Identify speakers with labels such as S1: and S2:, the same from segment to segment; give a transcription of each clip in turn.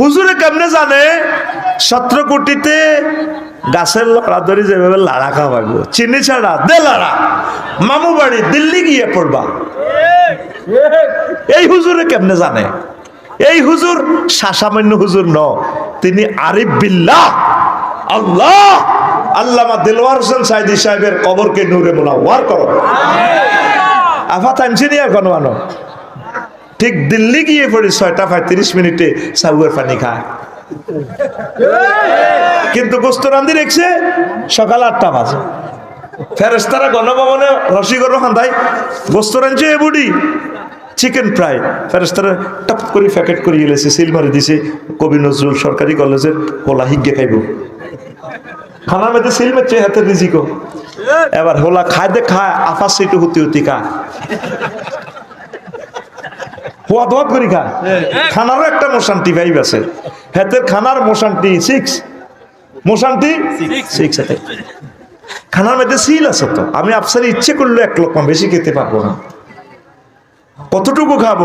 S1: হুজুরে কেমনে জানে? সতেরো কোটিতে গাছের লড়া ধরে যেভাবে লাড়া খাওয়াবো চিনি ছাড়া দে লাড়া। মামু বাড়ি দিল্লি গিয়ে পড়বা। এই হুজুরে কেমনে জানে? এই হুজুর সাসামান্য হুজুর ন, তিনি আরিফ বিল্লাহ। আল্লাহ! আল্লামা দিলওয়ার হোসেন সাইদি সাহেবের কবরকে নূরে মোনাওয়ার করো। আফা টানছি নি এখন মানো ঠিক দিল্লি গিয়ে পড়ি ছয়টা পঁয়ত্রিশ মিনিটে সাউয়ের পানি খায়। কিন্তু গোস্ত রান্ধি রেখছে সকাল আটটা বাজে। ফেরেস্তারা গণভবনে রসিগর খান্দায় গোস্ত রাঁধছে এ বুড়ি। চিকেন ফ্রাই ফেরেস্তারা টপ করে প্যাকেট করে গেলেছে সিল মারি দিছে। কবি নজরুল সরকারি কলেজের হোলা হিগে খাইব। খানার মধ্যে সিল মারছে, হাতের রিজিকো। এবার হোলা দে, খায়, আফাস সেটু হুতি হুতি খায় হোয়া দোয়া করি খায় খানারও একটা মোশান্তি ভাইব আছে। হাতের খানার মোশান্তি সিক্স মোশান্তি সিক্স হাতে খানার মধ্যে সিল আছে তো। আমি আফসারি ইচ্ছে করলে এক লক্ষ বেশি খেতে পারব না। কতটুকু খাব?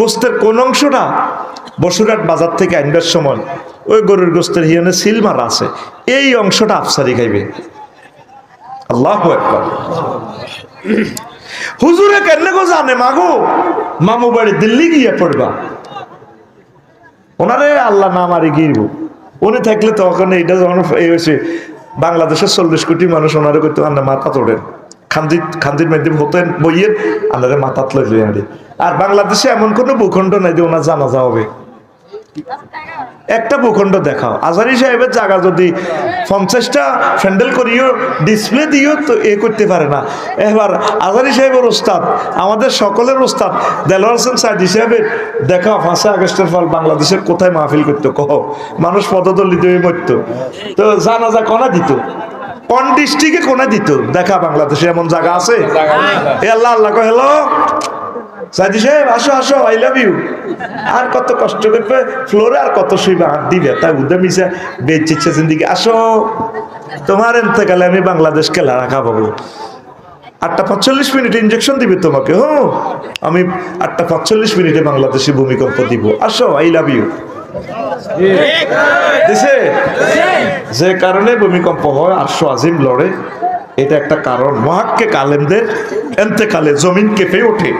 S1: গোস্তের কোন অংশটা? বসুরহাট বাজার থেকে আনবার সময় ওই গরুর গোস্তের হিয়ানে সিল মারা আছে। এই অংশটা আফসারি খাইবে। আল্লাহ একবার হুজুরে কেন গো জানে মাগো? মামু বাড়ি দিল্লি গিয়ে পড়বা। ওনারে আল্লাহ না মারি গিরব। উনি থাকলে তখন এইটা যখন এই হয়েছে, বাংলাদেশের চল্লিশ কোটি মানুষ ওনারে করতে আন্না মাথা তোড়েন খান্দি খান্দির মাধ্যম হতেন, বইয়ের, আন্নারে মাথাত লই লই আরে বাংলাদেশে এমন কোনো ভূখণ্ড নাই যে ওনার জানাজা হবে। একটা ভূখণ্ড দেখাও। আজারি সাহেবের জায়গা যদি পঞ্চাশটা ফ্যান্ডেল করিও ডিসপ্লে দিও তো এ করতে পারে না। এবার আজারি সাহেবের ওস্তাদ আমাদের সকলের ওস্তাদ দেলোয়ার হোসেন সাইদি সাহেবের দেখাও পাঁচই আগস্টের ফল বাংলাদেশের কোথায় মাহফিল করতো কহ? মানুষ পদদলিত হয়ে মরতো। তো জানাজা কনা দিত? কোন ডিস্ট্রিক্টে কোনা দিত? দেখা বাংলাদেশে এমন জায়গা আছে? এ আল্লাহ আল্লাহ কো হ্যালো সাইদি সাহেব আসো আসো আই লাভ ইউ আর কত কষ্ট করবে? ফ্লোরে আর কত শুইবে? হাত দিবে তাই উদ্যম মিশে বেঁচেছে জিন্দিগি। আসো তোমার এনতেকালে আমি বাংলাদেশকে লড়া খাব। আটটা পাঁচচল্লিশ মিনিট ইঞ্জেকশন দিবে তোমাকে হুম আমি আটটা পাঁচচল্লিশ মিনিটে বাংলাদেশে ভূমিকম্প দিব। আসো আই লাভ ইউ দিছে? যে কারণে ভূমিকম্প হয় আটশো আজিম লড়ে। এটা একটা কারণ। মহাক্কে কালেমদের এন্তেকালে জমিন কেঁপে ওঠে।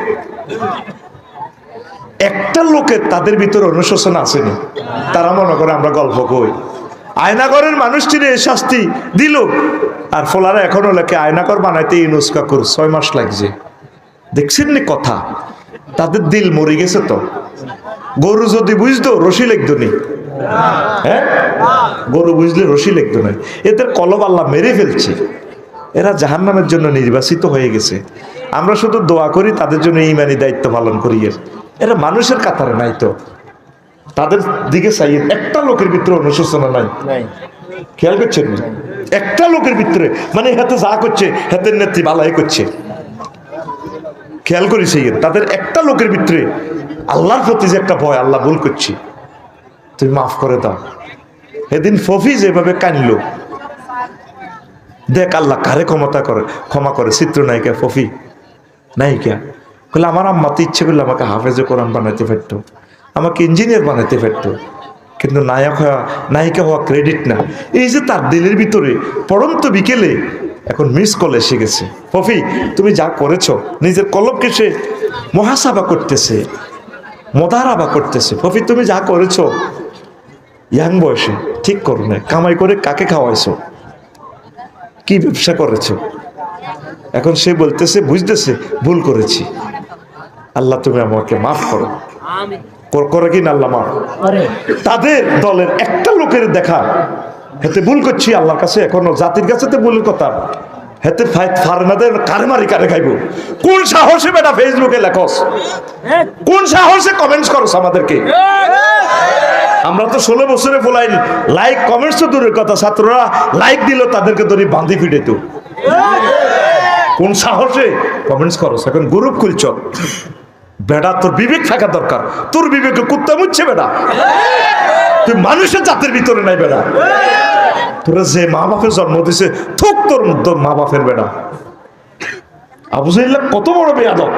S1: একটা লোকের তাদের ভিতরে অনুশোচনা আসেনি। তারা মনে করে আমরা গল্প কই। আয়নাগরের মানুষটির এই শাস্তি দিল। আর ফোলারা এখনও লেখে আয়নাগর বানাইতে ইউনুস কাকুর ছয় মাস লাগছে। দেখছেন নি কথা? তাদের দিল মরে গেছে তো। গরু যদি বুঝতো, রশি লিখতো নি। হ্যাঁ? গরু বুঝলে রশি লিখতো না। এদের কলব আল্লাহ মেরে ফেলছে। এরা জাহান্নামের জন্য নির্বাচিত হয়ে গেছে। আমরা শুধু দোয়া করি তাদের জন্য ইমানি দায়িত্ব পালন করি। এর মানুষের কাতারে নাই তো। তাদের দিকে চাই একটা লোকের ভিতরে অনুশোচনা নাই। খেয়াল করছেন? একটা লোকের ভিতরে মানে হাতে যা করছে হাতের নেত্রী বালাই করছে। খেয়াল করি সেই তাদের একটা লোকের ভিতরে আল্লাহর প্রতি যে একটা ভয় আল্লাহ ভুল করছি। তুমি মাফ করে দাও। এদিন ফফি যেভাবে কানলো। দেখ আল্লাহ কারে ক্ষমতা করে, ক্ষমা করে, চিত্র চিত্রনায়িকা ফফি, নায়িকা। বলে আমার আম্মা তো ইচ্ছে করলে আমাকে হাফেজে কোরআন বানাতে পারতো, আমাকে ইঞ্জিনিয়ার বানাতে পারতো। কিন্তু নায়ক হওয়া, নায়িকা হওয়া ক্রেডিট না। এই যে তার দিলের ভিতরে পড়ন্ত বিকেলে এখন মিস কল এসে গেছে। ফফি, তুমি যা করেছ, নিজের কলবকে সে মহাসাবা করতেছে, মদারাবা করতেছে। ফফি, তুমি যা করেছ ইয়াং বয়সে ঠিক করো না কামাই করে কাকে খাওয়াইছো? কি ব্যবসা করেছ? এখন সে বলতেছে বুঝতেছে ভুল করেছি। আল্লাহ তুমি আমাকে মাফ করো। করে কি না আল্লাহ মাফ? তাদের দলের একটা লোকের দেখা। হেতে ভুল করছি আল্লাহর কাছে এখনও জাতির কাছে তো ভুলের কথা। হেতে ফারনাদের কারে মারি কারে খাইব। কোন সাহসে বেটা ফেসবুকে লেখস? কোন সাহসে কমেন্টস করস আমাদেরকে? আমরা তো ষোলো বছরে ফোলাই লাইক কমেন্টস তো দূরের কথা, ছাত্ররা লাইক দিল, তাদেরকে ধরে বাঁধি ফিরে তো। কোন সাহসে? কমেন্টস করো এখন গ্রুপ খুলছ। বেড়া তোর বিবেক থাকা দরকার। তোর বিবেকে কুত্তা মুচ্ছে বেড়া তুই মানুষের জাতের ভিতরে নাই বেড়া তোরা যে মা বাপের জন্ম দিছে, থুক তোর তোর মা বাপের বেড়া আবু সাইল্লা কত বড় বেয়াদব।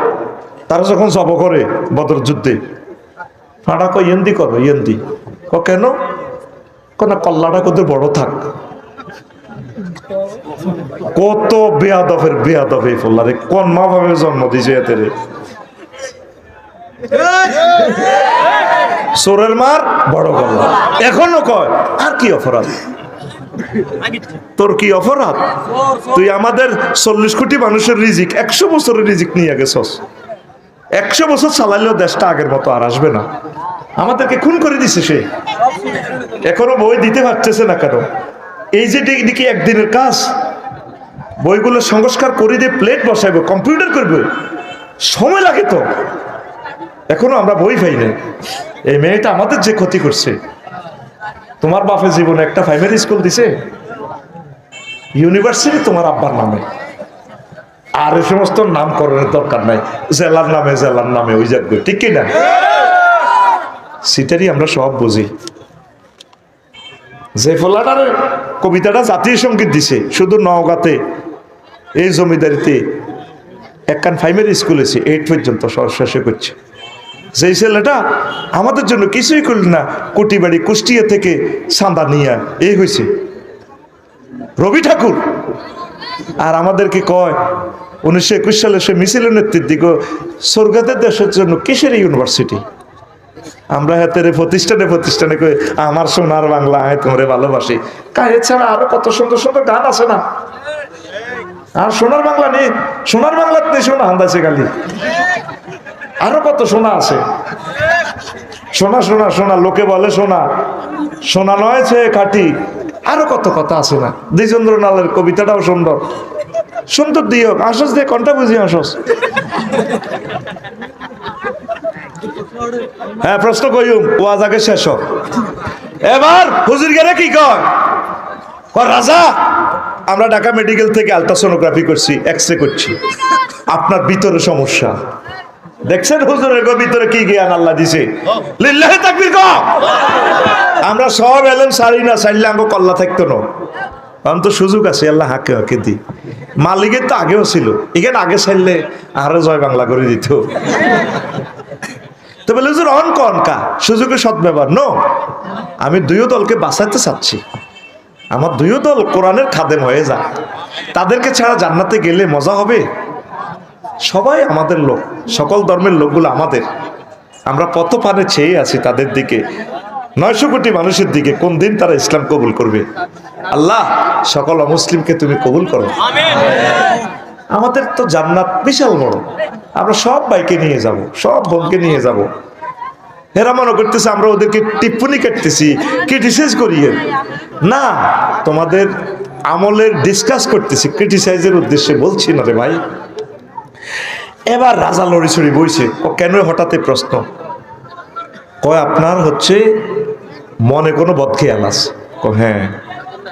S1: তারা যখন জব করে বদর যুদ্ধে ফাটা কয় ইয়েন্দি করবে ইয়েন্দি। ক কেন? কোন কল্লাটা কত বড় থাক। কত বেয়াদফের বেয়াদফ এই কোন মা ভাবে জন্ম দিছে এতে রে। সোরের মার বড় গল্লা এখনও কয়, আর কি অপরাধ? তোর কি অপরাধ? তুই আমাদের চল্লিশ কোটি মানুষের রিজিক, একশো বছরের রিজিক নিয়ে গেছস। একশো বছর চালাইলেও দেশটা আগের মতো আর আসবে না। আমাদেরকে খুন করে দিছে সে। এখনও বই দিতে পারতেছে না কেন? এই যে দিকে একদিনের কাজ? বইগুলো সংস্কার করে দিয়ে প্লেট বসাইবে, কম্পিউটার করবে। সময় লাগে তো। এখনও আমরা বই পাই না এই মেয়েটা আমাদের যে ক্ষতি করছে। তোমার বাপের জীবনে একটা প্রাইমারি স্কুল দিছে? ইউনিভার্সিটি তোমার আব্বার নামে। আর এই সমস্ত নামকরণের দরকার নাই। জেলার নামে জেলার নামে ওই যাক ঠিক কি না? সেটারই আমরা সব বুঝি। যে ফলাটার কবিতাটা জাতীয় সংগীত দিছে, শুধু নওগাঁতে, এই জমিদারিতে একখান প্রাইমারি স্কুল আছে এইট পর্যন্ত শেষে করছে। যেই ছেলেটা আমাদের জন্য কিছুই করল না, কুটিবাড়ি কুষ্টিয়া থেকে চাঁদা নিয়ে এই হয়েছে রবি ঠাকুর। আর আমাদেরকে কয় উনিশশো একুশ সালে সে মিছিলের নেতৃত্ব স্বর্গাদের দেশের জন্য কিসের ইউনিভার্সিটি। আমরা হাতের প্রতিষ্ঠানে প্রতিষ্ঠানে কই, আমার সোনার বাংলা, আমি তোমারে ভালোবাসি। কাহের ছাড়া আরও কত সুন্দর সুন্দর গান আছে না? আর সোনার বাংলা নেই, সোনার বাংলাতে শোনা আন্দাজে গালি আরও কত সোনা আছে? সোনা সোনা সোনা, লোকে বলে সোনা। সোনা নয় সে কাটি আরও কত কথা আছে না? দ্বিজেন্দ্র নালের কবিতাটাও সুন্দর। সুন্দর দিও আসস দিয়ে কনটা বুঝি আসস। হ্যাঁ প্রশ্ন কইম ওয়াজ আগে শেষ হোক। এবার হুজুর গেলে কি কয়, রাজা আমরা ঢাকা মেডিকেল থেকে আলট্রাসোনোগ্রাফি করছি এক্স রে করছি। আপনার ভিতরে সমস্যা। দেখছেন হুজুরের গো ভিতরে কি জ্ঞান আল্লাহ দিছে? লিল্লাহি কও আমরা সব এলেন সারি না সাইলে আঙ্গ কল্লা থাকতো না। কারণ তো সুযোগ আছে, আল্লাহ হাকে হাকে দি মালিকের তো আগেও ছিল, এখানে আগে চাইলে আরও জয় বাংলা করে দিত। তো বলে অন কন কা? সুযোগের সদ্ব্যবহার নো? আমি দুইও দলকে বাঁচাতে চাচ্ছি। আমার দুইও দল কোরআনের খাদেম হয়ে যাক। তাদেরকে ছাড়া জান্নাতে গেলে মজা হবে? সবাই আমাদের লোক, সকল ধর্মের লোকগুলো আমাদের। আমরা পথ পানে চেয়ে আছি তাদের দিকে। নয়শো কোটি মানুষের দিকে কোন দিন তারা ইসলাম কবুল করবে? আল্লাহ সকল অমুসলিমকে তুমি কবুল করো। আমাদের তো জান্নাত বিশাল বড়। আমরা সব বাইকে নিয়ে যাব সব বোনকে নিয়ে যাব। এরা মনে করতেছে আমরা ওদেরকে টিপ্পনি কাটতেছি ক্রিটিসাইজ করিয়ে। না তোমাদের আমলের ডিসকাস করতেছি ক্রিটিসাইজের উদ্দেশ্যে বলছি না রে ভাই। এবার রাজা লড়ি ছড়ি বইছে ও কেন হঠাৎ প্রশ্ন? কয় আপনার হচ্ছে মনে কোনো বদখেয়াল আছে। হ্যাঁ।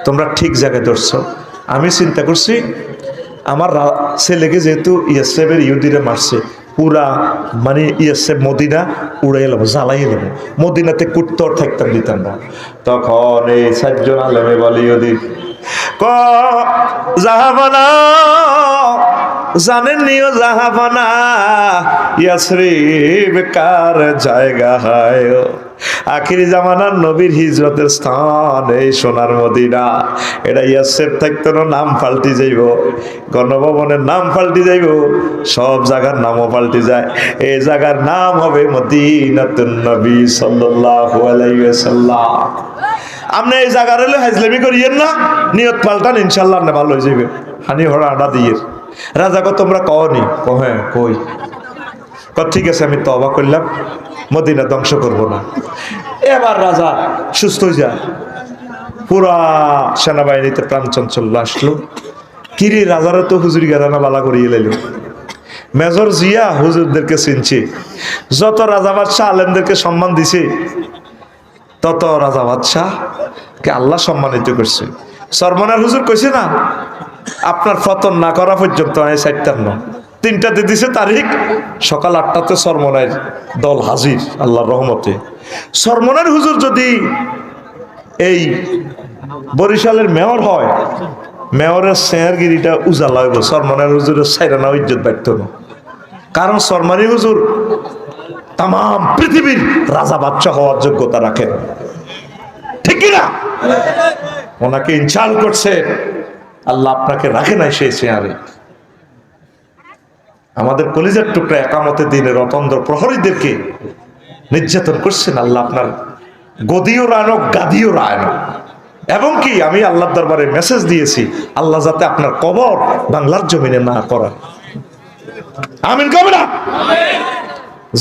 S1: তোমরা ঠিক জায়গায় ধরছ। আমি চিন্তা করছি আমার ছেলেকে যেহেতু ইয়াসেবের ইহুদিরা মারছে পুরা মানে ইয়াসেব মদিনা উড়াই এলাম জ্বালাই এলাম মদিনাতে কুত্তর থাকতাম দিতাম না। তখন এই চারজন আলেমে বলে ইহুদি ক জাহাবানা জানেন নিও জাহাবানা? ইয়াসরিব কার জায়গা হয় আখিরি জামানার নবীর হিজরতের স্থান, এই সোনার মদিনা। এটা ইয়াসেব থাকতো নাম পাল্টি যাইব, গণভবনের নাম পাল্টি যাইব, সব জায়গার নামও পাল্টি যায়। এই জায়গার নাম হবে মদিনাতুন নবী সাল্লাল্লাহু আলাইহি ওয়াসাল্লাম। আপনি এই জায়গার হলে হাজলামি করিয়েন না, নিয়ত পাল্টান ইনশাল্লাহ না ভালো হয়ে যাবে হানি হড়া আডা দিয়ে। রাজা কো তোমরা কওনি? কো হ্যাঁ কই ঠিক আছে, আমি তবা করলাম। মদিনা ধ্বংস করব না। এবার রাজা সুস্থ যায়। পুরা সেনাবাহিনীতে প্রাণ চঞ্চল্য আসলো। কিরে রাজারা তো হুজুর গেরানা বালা করিয়ে লাইল মেজর জিয়া হুজুরদেরকে চিনছে। যত রাজা বাদশাহ আলেমদেরকে সম্মান দিছে, তত রাজা বাদশাহ কে আল্লাহ সম্মানিত করছে। সরমনার হুজুর কইছে না, আপনার ফতন না করা পর্যন্ত আমি চারটার ন তিনটাতে দিছে তারিখ। সকাল আটটাতে সরমনের দল হাজির, আল্লাহর রহমতে। সরমনের হুজুর যদি এই বরিশালের মেয়র হয়, মেয়রের শেয়ারগিরিটা উজালা হইব সরমনের হুজুরের সাইরানা ইজ্জত ব্যক্ত না। কারণ সরমানি হুজুর তাম পৃথিবীর রাজা বাচ্চা হওয়ার যোগ্যতা রাখেন ঠিক না ওনাকে ইনচাল করছে, আল্লাহ আপনাকে রাখে নাই সেই চেয়ারে আমাদের কলিজার টুকরা একামতে দিনের অতন্দ্র প্রহরীদেরকে নির্যাতন করছেন আল্লাহ আপনার গদিও রায়নক গাদিও রায়নক এবং কি আমি আল্লাহর দরবারে মেসেজ দিয়েছি, আল্লাহ যাতে আপনার কবর বাংলার জমিনে না করেন। আমিন কবে না?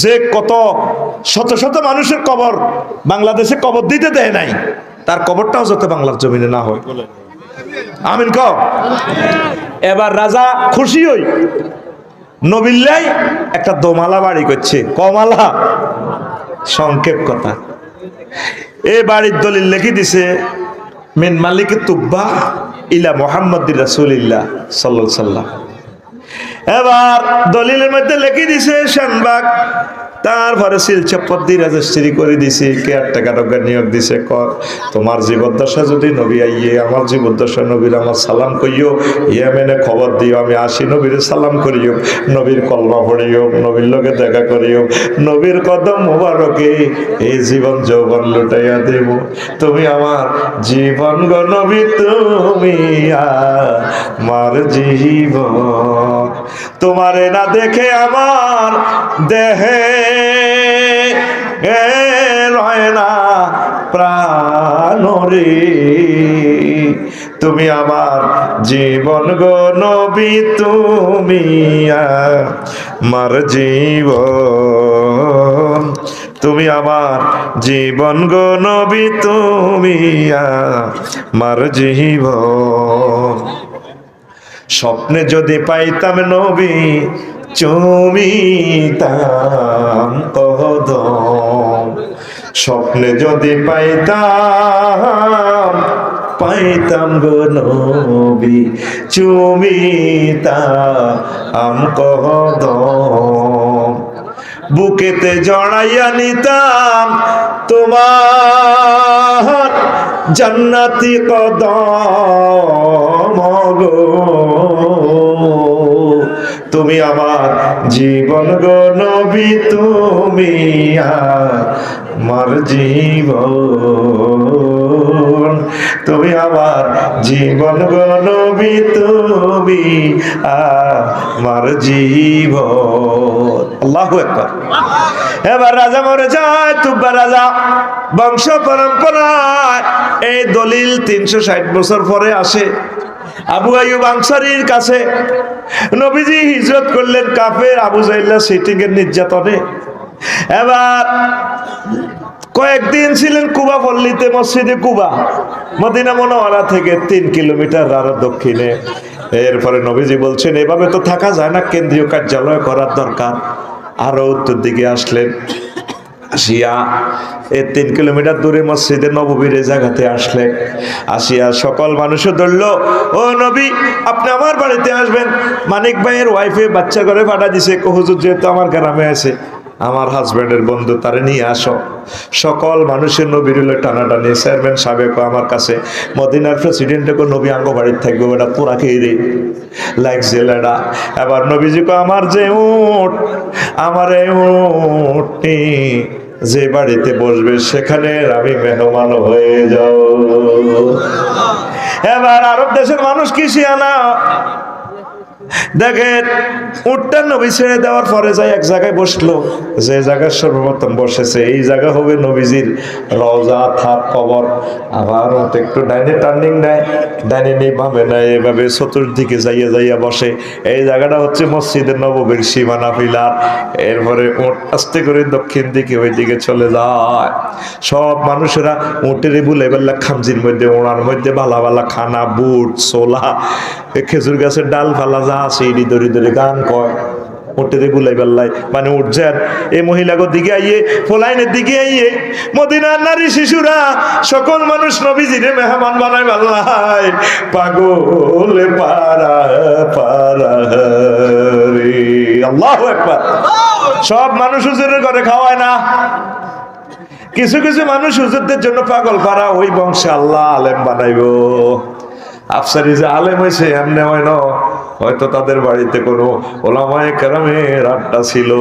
S1: যে কত শত শত মানুষের কবর বাংলাদেশে কবর দিতে দেয় নাই, তার কবরটাও যাতে বাংলার জমিনে না হয়। আমিন ক এবার রাজা খুশি হই। নবিল্লাই একটা দোমালা বাড়ি করছে। কমালা। সংক্ষেপ কথা। এ বাড়ির দলিল লিখে দিছে, মিন মালিক তুব্বা ইলা মোহাম্মদ রাসুলিল্লাহ সাল্লাহ এবার দলিলের মধ্যে লিখে দিছে, শানবাগ তারপরে শিলচপ্পর দিয়ে রেজিস্ট্রি করে দিছি কেয়ারটেকার নিয়োগ দিছে। ক তোমার জীবদ্দশা যদি নবী আইয়ে, আমার জীবদ্দশা নবীর আমার সালাম করিও ইয়েমেনে খবর দিও, আমি আসি নবীর সালাম করিও, নবীর কলমা পড়িও, নবীর লোকে দেখা করিও, নবীর কদম মোবারকে এই জীবন যৌবন লুটাইয়া দেব। তুমি আমার জীবন গো নবী, তুমি আমার জীবন। তোমারে না দেখে আমার দেহে রয় না প্রাণ রে। তুমি আমার জীবন গো নবী, তুমি আমার জীবন। তুমি আমার জীবন গো নবী, তুমি আমার জীবন। স্বপ্নে যদি পাইতাম নবী চমিতাম কদম। স্বপ্নে যদি পাইতাম পাইতাম গো নবী চুমিতাম কদম। বুকেতে জড়াইয়া নিতাম তোমার জান্নাতি কদম গো। তুমি আমার জীবন গো নবী, তুমি আমার জীবন। তুমি আমার জীবন গো নবী, তুমি আমার জীবন। আল্লাহু আকবার। এবার রাজা মরে যায়, তুব্বা রাজা বংশ পরম্পরায় এই দলিল তিনশো ষাট বছর পরে আসে। আবু আয়ুব আনসারির কাছে, নবীজি হিজরত করলেন কাফের আবু জাইল্লা সিটিং এর নির্যাতনে। এবার কয়েকদিন ছিলেন কুবা পল্লীতে, মসজিদে কুবা। মদিনা মনোয়ারা থেকে তিন কিলোমিটার আরও দক্ষিণে। এরপরে নবীজি বলছেন, এভাবে তো থাকা যায় না, কেন্দ্রীয় কার্যালয় করার দরকার। আরও উত্তর দিকে আসলেন আসিয়া এ তিন কিলোমিটার দূরে মসজিদে নববীর এই জায়গাতে আসলে। আসিয়া সকল মানুষও ধরল, ও নবী, আপনি আমার বাড়িতে আসবেন। মানিক ভাইয়ের ওয়াইফে বাচ্চা করে পাঠা দিছে হুজুর যেহেতু আমার গ্রামে আছে আমার হাজব্যান্ডের বন্ধু তারে নিয়ে আসো। সকল মানুষের নবীর টানাটানি। চেয়ারম্যান সাবেক আমার কাছে মদিনার প্রেসিডেন্টকে নবী আঙ্গ বাড়ির থাকবে ওটা পুরা খেয়ে রে লাগছে লেডা। এবার নবীজিকে আমার যে উঠ আমার উঠনি যে বাড়িতে বসবে, সেখানে আমি মেহমান হয়ে যাও। এবার আরব দেশের মানুষ কি শিয়ানা? দেখেন, উটটা নবী ছেড়ে দেওয়ার পরে যাই এক জায়গায় বসল, যে জায়গায় সর্বপ্রথম বসেছে, এই জায়গা হবে নবীজির রওজা থাপ কবর। আবার একটু ডাইনে টার্নিং নেয়, ডাইনে নেই, বামে নেয়, এভাবে চতুর্দিকে যাইয়া যাইয়া বসে। এই জায়গাটা হচ্ছে মসজিদের নববীর সীমানা পিলার। এরপরে উট আস্তে করে দক্ষিণ দিকে ওই দিকে চলে যায়। সব মানুষেরা উটের বুলে বেলা খামজির মধ্যে ওনার মধ্যে ভালা ভালা খানা, বুট, ছোলা খেজুর গাছের ডাল ফালা যা আছে এটি গান কয়। মানে এই দিকে আইয়ে দিকে আইয়ে সকল মানুষ নবীজিরে মেহমান বানায় বাল্লাই পাগলে পারা আল্লাহ একবার সব মানুষ হুজুরের ঘরে খাওয়ায় না। কিছু কিছু মানুষ হুজুরদের জন্য পাগল পারা ওই বংশে আল্লাহ আলেম বানাইবো। আফসারি যে আলেম হয়েছে, এমনি হয় না। হয়তো তাদের বাড়িতে কোনো ওলামায় কেরামের আড্ডা ছিল।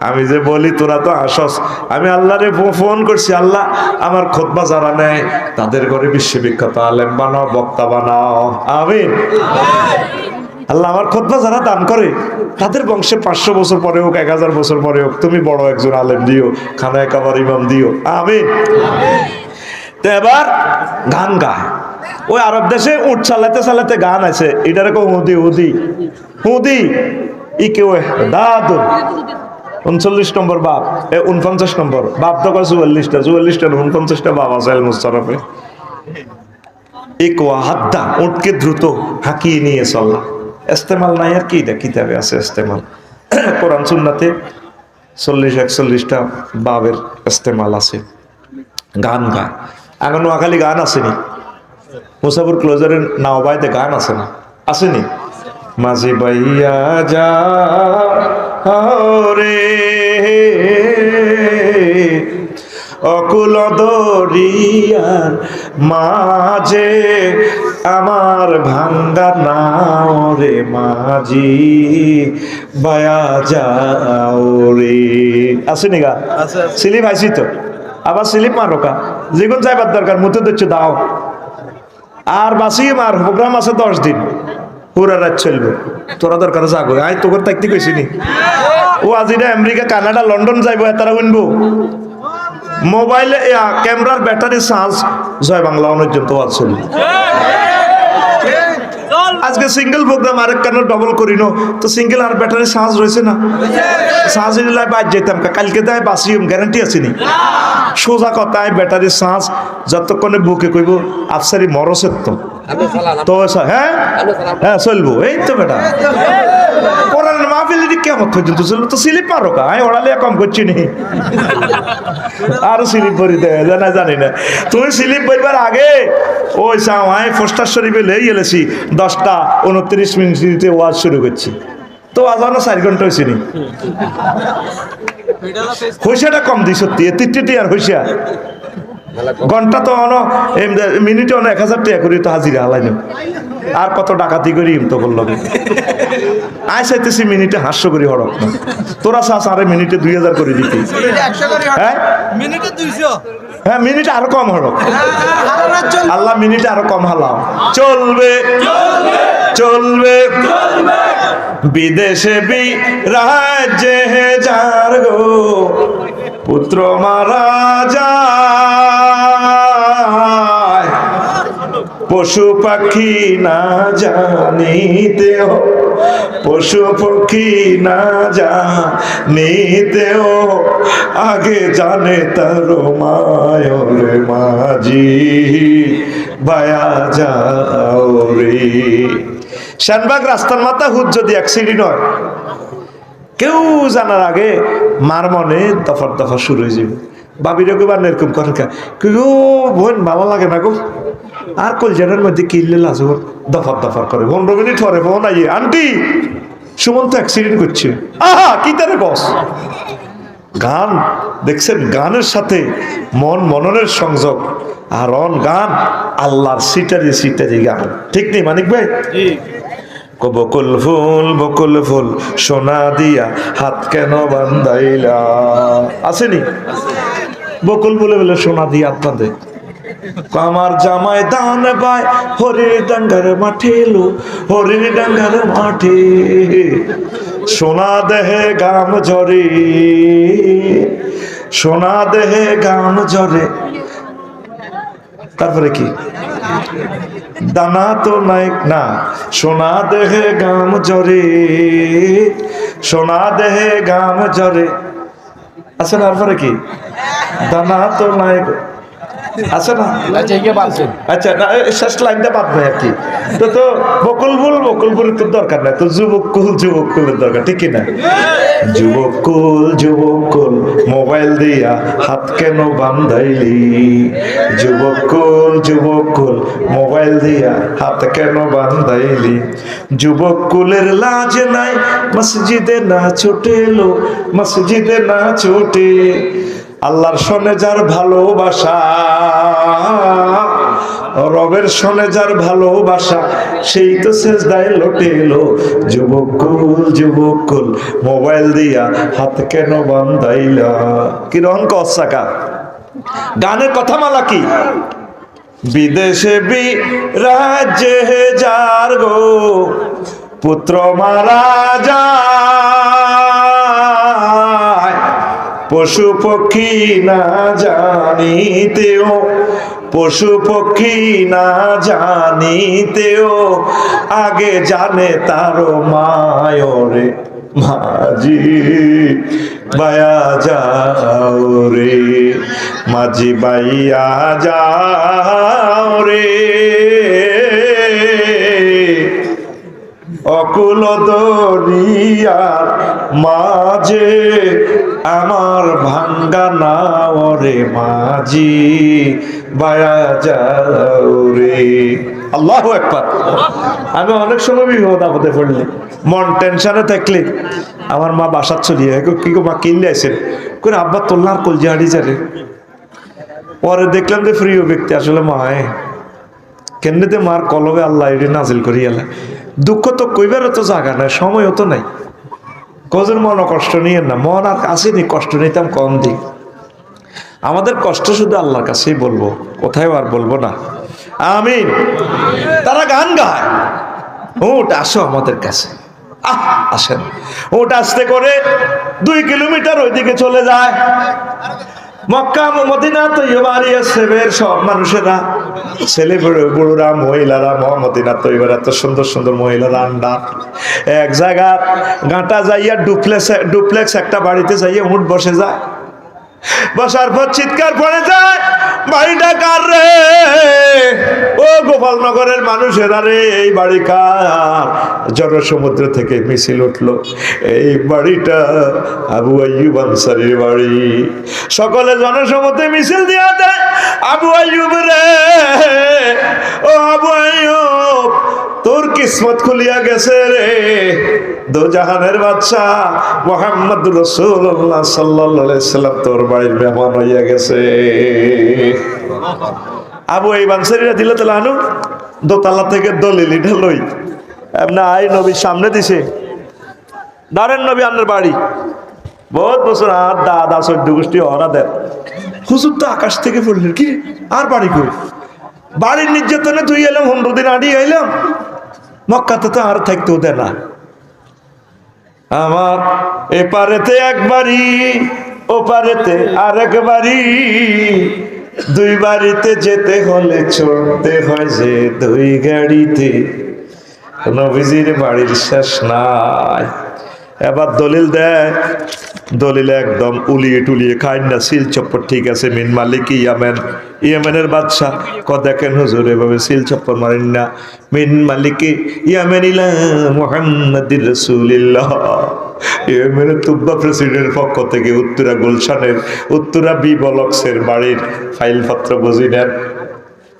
S1: আমি যে বলি, তোরা তো আসস। আমি আল্লাহরে ফো- ফোন করছি, আল্লাহ আমার খোদবা যারা নেয়, তাদের ঘরে বিশ্ববিখ্যাত আলেম বানাও, বক্তা বানাও। আমি আল্লাহ আমার খোদবা যারা দান করে, তাদের বংশে পাঁচশো বছর পরে হোক, এক হাজার বছর পরে হোক, তুমি বড় একজন আলেম দিও, খানায় একাবার ইমাম দিও। আমিন। তো এবার গান গায়। ওই আরব দেশে উঠ চালাতে চালাতে গান আছে। এটারে কো হুদি হুদি। হুদি, ই কেউ দাদু। উনচল্লিশ নম্বর বাপ, এ উনপঞ্চাশ নম্বর। বাপ তো কয় চুয়াল্লিশটা চুয়াল্লিশটা উনপঞ্চাশটা বাপ আছে মুস্তারফে। ইকোয়া হাদ্দা উঠকে দ্রুত হাঁকিয়ে নিয়ে চললা এস্তেমাল নাই আর কি কিতাবে আছে এস্তেমাল কোরআন সুন্নাতে চল্লিশ, একচল্লিশটা বাবের এস্তেমাল আছে। গান গায়। এখন নোয়াখালী গান আসেনি। মুসাফুর ক্লোজারের নাওবাইতে গান আছে না? আসেনি? মাঝি বাইয়া যা রে অকুল দরিয়ার মাঝে আমার ভাঙ্গা নাও রে মাঝি বায়া যাও রে। আসেনি গা? স্লিপ আইসি তো আবার স্লিপ মারো কা যেগুন যাইবার দরকার মুতে দিচ্ছ দাও। আর বাসি মার প্রোগ্রাম আছে দশ দিন। পুরা রাত চলবে। তোরা দরকার যাগো আই তোকে তাকতে কইছি নি। ও আজিরা আমেরিকা, কানাডা, লন্ডন যাইবো তারা উনবো মোবাইলে ক্যামেরার ব্যাটারি চার্জ জয় বাংলা পর্যন্ত আছে আজকে সিঙ্গেল প্রোগ্রাম আরেক কেন ডবল করিনো। তো সিঙ্গেল আর ব্যাটারি সাহস রয়েছে না? সাহস নিলে বাদ যেতাম কা। কালকে তাই বাসিম গ্যারান্টি আছে নি? সোজা কথায় ব্যাটারি সাহস যতক্ষণে বুকে কইব আফসারি মরসের তো। তো হ্যাঁ? হ্যাঁ চলবো। এই তো বেটা। মাহফিল কেমন পর্যন্ত চলবো তো স্লিপ মারো কা? আমি ওড়ালে কম করছি নি। আরও স্লিপ ভরি দেয় জানা জানি না। তুমি স্লিপ ভরবার আগে ওই সাও আমি ফোস্টার শরীফে লেই এলেছি দশটা উনত্রিশ মিনিটে ওয়াজ শুরু করছি। তো আজ না চার ঘণ্টা হয়েছে নি। হইসাটা কম দিই সত্যি। তিরটিটি আর হইসা ঘণ্টা তো অন মিনিটে অন এক হাজার টাকা করি তো হাজিরা হালাই আর কত ডাকাতি করি তো বলল আয় চাইতেছি মিনিটে হাস্য করি হরক না তোরা চাস আরে মিনিটে দুই হাজার করে দিতি। হ্যাঁ?
S2: মিনিটে দুইশো।
S1: হ্যাঁ মিনিট আরও কম হরক আল্লাহ মিনিট আরও কম হালাও। চলবে। চলবে। বিদেশে বি রাজ্যে যার গো পুত্র মারা যায়। পশু পাখি না জানিতেও পশু পক্ষী না জানিতেও আগে জানে তার মায়রে মাঝি। বায়া যাও রে। শানবাগ রাস্তার মাথা হুদ যদি অ্যাক্সিডেন্ট হয় কেউ জানার আগে মার মনে দফার দফা শুরু হয়ে যাবে। বাবির একবার এরকম করে কেউ বোন, ভালো লাগে না গো। আর কলজানের মধ্যে কিনলে লাজো দফার দফার করে? পনেরো মিনিট পরে ফোন আইয়ে আন্টি সুমন্ত অ্যাক্সিডেন্ট করছে। আহা কি তারে বস গান দেখছেন গানের সাথে মন মননের সংযোগ। আর অন গান আল্লাহর সিটারি সিটারি গান। ঠিক নেই মানিক ভাই? বকুল ফুল বকুল ফুল সোনা দিয়া হাত কেন বান্ধাইলা? আসেনি? বকুল বলে বলে সোনা দিয়ে হাত কো আমার জামাই দান বাই হরির ডাঙ্গার মাঠে এলো হরির ডাঙ্গার মাঠে। সোনা দেহে গাম ঝরে সোনা দেহে গাম ঝরে তারপরে কি? দানা তো নাই, না, সোনা দেহে গাম জরে, সোনা দেহে গাম জরে। না তারপরে কি? দানা তো নাই আছে না? আচ্ছা না শেষ লাইনটা নাই আর কি। তো তো বকুল ফুল বকুল ফুলের তো দরকার নাই। তো যুবক কুল যুবক কুলের দরকার ঠিক না? যুবক কুল যুবক কুল মোবাইল দিয়া হাত কেন বান্ধাইলি? যুবক কুল যুবক কুল মোবাইল দিয়া হাত কেন বান্ধাইলি? যুবক কুলের লাজ নাই মসজিদে না ছুটে এলো মসজিদে না ছুটে। আল্লাহর সনে যার ভালোবাসা, রবের সনে যার ভালোবাসা, সেই তো শেষ দায় লোটে এলো যুবকুল যুবকুল মোবাইল দিয়া হাত কেন বান্ধাইলা? কি রহন কসাকা গানের কথা মালা কি? বিদেশে বি রাজ্যে যার গো, পুত্র মারা যায়। পশু পক্ষী না জানিতেও, পশু পক্ষী না জানিতেও, আগে জানে তারও মায়রে। মাঝি, বায়া যাও রে। মাঝি বাইয়া যাও রে। অকুল দরিয়ার মাঝে আমার ভাঙ্গা নাওরে মাঝি, বায়া যাও রে। আল্লাহ একবার আমি অনেক সময় বিপদ আপদে পড়লি। মন টেনশনে থাকলে। আমার মা বাসার চলিয়ে কি গো মা, কিনলে আইসেন করে আব্বা তোল্লার কলজি হাঁড়ি যারে পরে দেখলাম যে প্রিয় ব্যক্তি আসলে মা কেন্দ্রেতে মার কলবে আল্লাহ নাজিল করি এলা দুঃখ তো কইবারও তো জায়গা নাই, সময়ও তো নাই। কজন মন কষ্ট নিয়ে না, মন আর আসেনি কষ্ট নিতাম কম দিক। আমাদের কষ্ট শুধু আল্লাহর কাছেই বলব কোথায় আর বলব না। আমি তারা গান গায়। ওটা আসো আমাদের কাছে। আহ, আসেন। ওটা আসতে করে দুই কিলোমিটার ওইদিকে চলে যায়। মক্কা মদিনা তো ইবারি সেবের সব মানুষেরা। ছেলে বড়, বুড়োরা, মহিলারা এত সুন্দর সুন্দর মহিলারা এক গাঁটা যাইয়া ডুপ্লেক্স ডুপ্লেক্স একটা বাড়িতে যাইয়া উঠ বসে যায়। বসার পর চিৎকার পড়ে যায়। বাড়িটা কার রে। ও গোপালনগরের মানুষেরা রে, এই বাড়ি কার? জনসমুদ্র থেকে মিছিল উঠল। এই বাড়িটা আবু আইয়ুব আনসারির বাড়ি। সকলে জনসমুদ্রে মিছিল দিয়া দেয়, আবু আইয়ুব রে। ও আবু আইয়ুব কিসমত খুলিয়া গেছে রে। দো জাহানের বাচ্চা মোহাম্মদ রসুল্লাহ সাল্লাহ সাল্লাম তোর বাড়ির মেহমান হইয়া গেছে। আবু এই বানসারিরা দিলে তাহলে আনু দোতলা থেকে দলিল এটা লই। এমনি আই নবীর সামনে দিছে। দাঁড়েন নবী আপনার বাড়ি। বহুত বছর আর দাদা চোদ্দ গোষ্ঠী হরা দেন হুজুর তো আকাশ থেকে পড়লেন, কি? আর বাড়ি কই? বাড়ির নির্যাতনে তুই এলাম, পনেরো দিন আড়ি এলাম মক্কাতে তো আর থাকতেও দেয় না। আমার এপারেতে একবারই ও পারেতে আর একবারই দুই বাড়িতে যেতে হলে চড়তে হয় যে দুই গাড়িতে। নবীজির বাড়ির শেষ নাই। এবার দলিল দেয় দলিল একদম উলিয়ে টুলিয়ে খাই না, সিল চপ্পর ঠিক আছে, মিন মালিক ইয়ামেন। ইয়ামেনের বাদশাহ ক দেখেন হুজুর, এভাবে সিল চপ্পর মারেন না। মিন মালিক ইয়ামেন মুহাম্মাদির রাসূলিল্লাহ। ইয়েমেনের তুব্বা প্রেসিডেন্টের পক্ষ থেকে উত্তরা গুলশানের, উত্তরা বি বলক্সের বাড়ির ফাইলপত্র বুঝি নেন।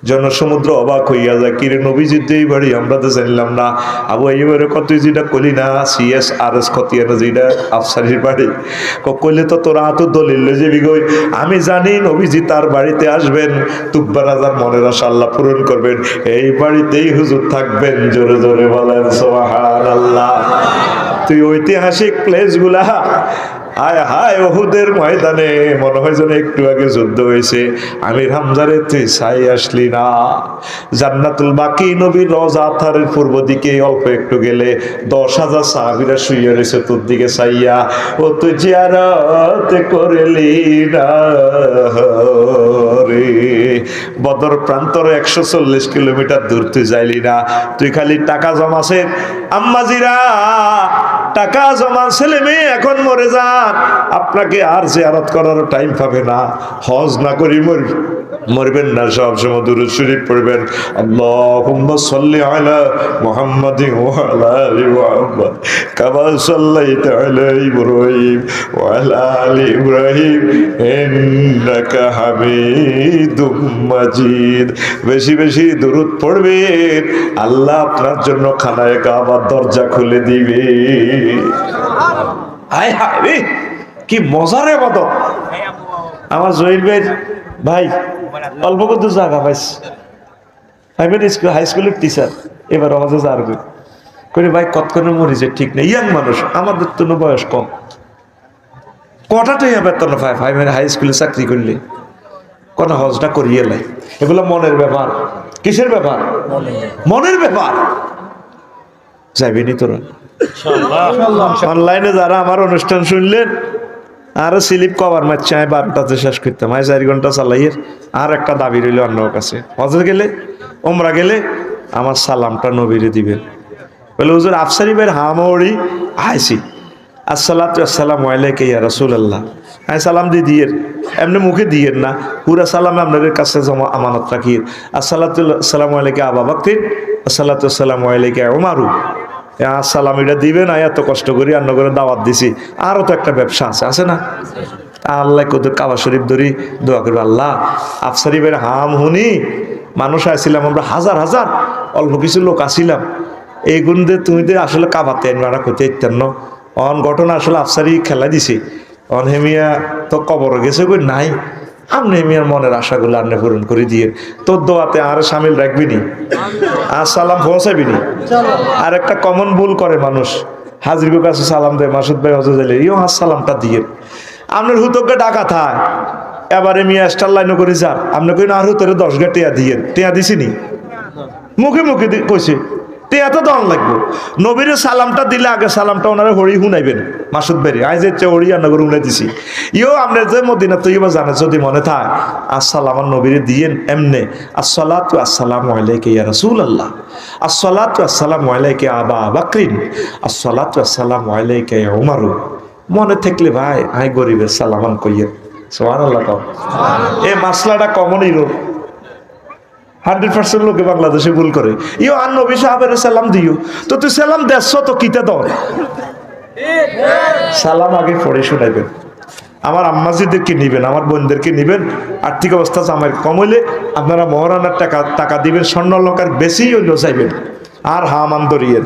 S1: জনসমুদ্র অবাক হইয়া যায়। কিরে নবীজিদ্দ এই বাড়ি, আমরা তো জানলাম না। আবু এইবারে কত যেটা কলি না সিএস আর এস খতিয়ানো যেটা আফসারির বাড়ি। কইলে তো তোরা তো দলিল যাবি গই আমি জানি নবীজি তার বাড়িতে আসবেন। তুব্বা রাজার মনের আশা আল্লাহ পূরণ করবেন। এই বাড়িতেই হুজুর থাকবেন। জোরে জোরে বলেন সোহান আল্লাহ তুই ঐতিহাসিক প্লেস গুলা হায় ওহুদের ময়দানে মনে হয় যেন একটু আগে যুদ্ধ হয়েছে। আমির হামজারে তুই সাই আসলি না। জান্নাতুল বাকি নবী রজা থারের পূর্ব দিকে অল্প একটু গেলে দশ হাজার সাহাবিরা শুয়ে রয়েছে তোর দিকে সাইয়া ও তুই জিয়ারত করলি না রে। বদর প্রান্তর একশো চল্লিশ কিলোমিটার দূর তুই যাইলি না। তুই খালি টাকা জমাছে আম্মাজিরা টাকা জমা ছেলে মেয়ে, এখন মরে যান আপনাকে আর জিয়ারত করার টাইম পাবে না। হজ না করি মর মরবেন না, সব সময় দুরুদ শরীফ পড়বেন। আল্লাহুম্মা সাল্লি মাজিদ। বেশি বেশি দুরুদ পড়বেন। আল্লাহ আপনার জন্য খানায় কাবার দরজা খুলে দিবে হায় হায় রে কি মজারে আমার জহির ভাই ভাই অল্প কত জায়গা স্কুল হাই স্কুলের টিচার এবার করে ভাই। কতক্ষণে মরিছে ঠিক নেই। ইয়াং মানুষ আমাদের তো বয়স কম। কটাটাই বেতন পায় প্রাইমারি হাই স্কুলে চাকরি করলে। কোন হজটা করিয়ে লাই। এগুলো মনের ব্যাপার। কিসের ব্যাপার? মনের ব্যাপার। যাবিনি তোরা? অনলাইনে যারা আমার অনুষ্ঠান শুনলেন, আরও স্লিপ কভার মারছে, আমি বারোটাতে শেষ করতাম, আমি চারি ঘণ্টা চালাইয়ের আর একটা দাবি রইল অন্য কাছে। হজর গেলে ওমরা গেলে আমার সালামটা নবীরে দিবেন। বলে, হুজুর, আফসারি ভাইয়ের হামড়ি আইসি। আসসালাতু আসসালাম আলাইকে ইয়া রাসূলুল্লাহ। আমি সালাম দিয়ে দিয়ে এমনি মুখে দিয়ে না, পুরা সালাম আপনাদের কাছে জমা আমানত রাখি আসসালাতু আসসালামু আলাইকে আবা বকরিন আসসালাতু আসসালামু উমারু। আসসালাম এটা দিবেন এত কষ্ট করি অন্য করে দাওয়াত দিছি। আরও তো একটা ব্যবসা আছে আছে না? আল্লাহ কত কাবা শরীফ ধরি, দোয়া করবে আল্লাহ। আফসারিফের হাম হুনি, মানুষ আসছিলাম আমরা হাজার হাজার, অল্প কিছু লোক আসিলাম এই গুণদে তুমি তো আসলে কাবাতে আনবারা করতে ইত্যান্ন অন ঘটনা আসলে আফসারি খেলা দিছি। অন হেমিয়া তো কবর গেছে কই? নাই। আপনি মেয়ের মনের আশাগুলো আপনি পূরণ করে দিয়ে তোর দোয়াতে আর সামিল রাখবি নি? আর সালাম পৌঁছাবি নি? আর একটা কমন ভুল করে মানুষ। হাজির কাছে সালাম দেয়, মাসুদ ভাই হজে দিলে ইও হাস সালামটা দিয়ে। আপনার হুতকে ডাকা থায় এবারে মিয়া স্টার লাইনও করে যান। আপনি কই না আর হুতরে দশ গা টেয়া দিয়ে, টেয়া দিছি নি? মুখে মুখে কইছে টেয়া তো দন লাগবে। নবীর সালামটা দিলে আগে সালামটা ওনারা হরি শুনাইবেন, মাসুদ বেরি। আই যে হরি রান্না উড়ে দিছি। ইও আপনি যে মদিনা তো ইবা জানে, যদি মনে থাক, আসসালাম আমার নবীরে দিয়েন এমনে, আসসালাতু আসসালামু আলাইকা ইয়া রাসূলুল্লাহ। আসসালাতু আসসালামু আলাইকা আবা বাকরিন। আসসালাতু আসসালামু আলাইকা ইয়া উমারু। মনে থাকলে ভাই আই গরিবের সালামান কইয়েন সুবহানাল্লাহ কও। এই মাসলাটা কমন রোগ হান্ড্রেড পার্সেন্ট লোকে বাংলাদেশে ভুল করে। ইও আর নবী সাহাবের সালাম দিও। তো তুই সালাম দেশ তো কিতে দর সালাম আগে পড়ে শোনাইবেন। আমার আম্মাজিদেরকে নিবেন, আমার বোনদেরকে নিবেন। আর্থিক অবস্থা আমার কম হইলে আপনারা মহারানার টাকা টাকা দিবেন স্বর্ণ লঙ্কার বেশি হইলেও চাইবেন। আর হাম দরিয়ের